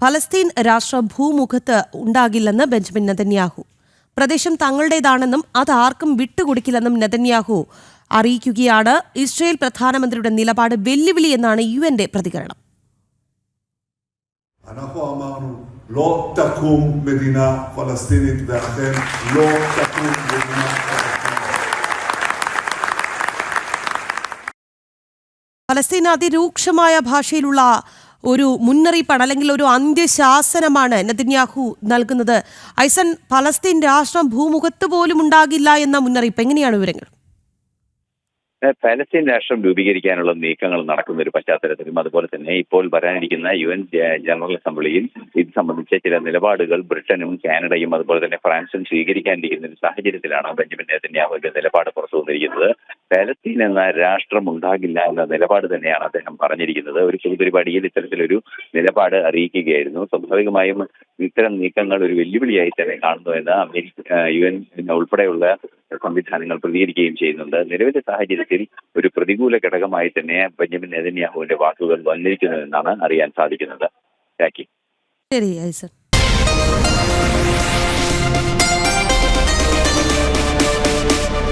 ഫലസ്തീൻ രാഷ്ട്ര ഭൂമുഖത്ത് ഉണ്ടാകില്ലെന്ന് ബെഞ്ചമിൻ നെതന്യാഹു പ്രദേശം തങ്ങളുടേതാണെന്നും അത് ആർക്കും വിട്ടുകൊടുക്കില്ലെന്നും നെതന്യാഹു അറിയിക്കുകയാണ് ഇസ്രയേൽ പ്രധാനമന്ത്രിയുടെ നിലപാട് വെല്ലുവിളി എന്നാണ് യു എന്റെ പ്രതികരണം אנחנו אמרנו, לא תקום מדינה פלסטינית, ואכן לא תקום מדינה פלסטינית. ഫലസ്തീൻ അതിരൂക്ഷമായ ഭാഷയിലുള്ള ഒരു മുന്നറിയിപ്പാണ് അല്ലെങ്കിൽ ഒരു അന്ത്യശാസനമാണ് നെതന്യാഹു നൽകുന്നത്. ഐസൻ പലസ്തീൻ രാഷ്ട്രം ഭൂമുഖത്ത് പോലും ഉണ്ടാകില്ല എന്ന മുന്നറിയിപ്പ്. എങ്ങനെയാണ് വിവരങ്ങൾ? പാലസ്തീൻ രാഷ്ട്രം രൂപീകരിക്കാനുള്ള നീക്കങ്ങൾ നടക്കുന്ന ഒരു പശ്ചാത്തലത്തിലും അതുപോലെ തന്നെ ഇപ്പോൾ വരാനിരിക്കുന്ന യു എൻ ജനറൽ അസംബ്ലിയിൽ ഇത് സംബന്ധിച്ച ചില നിലപാടുകൾ ബ്രിട്ടനും കാനഡയും അതുപോലെ തന്നെ ഫ്രാൻസും സ്വീകരിക്കാനിരിക്കുന്ന ഒരു സാഹചര്യത്തിലാണ് ബെഞ്ചമിൻ നെതന്യാഹുവിന്റെ നിലപാട് പുറത്തു വന്നിരിക്കുന്നത്. പാലസ്തീൻ എന്ന രാഷ്ട്രം ഉണ്ടാകില്ല എന്ന നിലപാട് തന്നെയാണ് അദ്ദേഹം പറഞ്ഞിരിക്കുന്നത്. ഒരു പൊതുപരിപാടിയിൽ ഇത്തരത്തിലൊരു നിലപാട് അറിയിക്കുകയായിരുന്നു. സ്വാഭാവികമായും ഇത്തരം നീക്കങ്ങൾ ഒരു വെല്ലുവിളിയായി തന്നെ കാണുന്നു എന്ന് അമേരിക്ക യു എൻ ഉൾപ്പെടെയുള്ള സംവിധാനങ്ങൾ പ്രതികരിക്കുകയും ചെയ്യുന്നുണ്ട്. നിലവിലെ സാഹചര്യത്തിൽ ഒരു പ്രതികൂല ഘടകമായി തന്നെ ബെഞ്ചമിൻ നെതന്യാഹുവിന്റെ വാക്കുകൾ വന്നിരിക്കുന്നു എന്നാണ് അറിയാൻ സാധിക്കുന്നത്. ശരി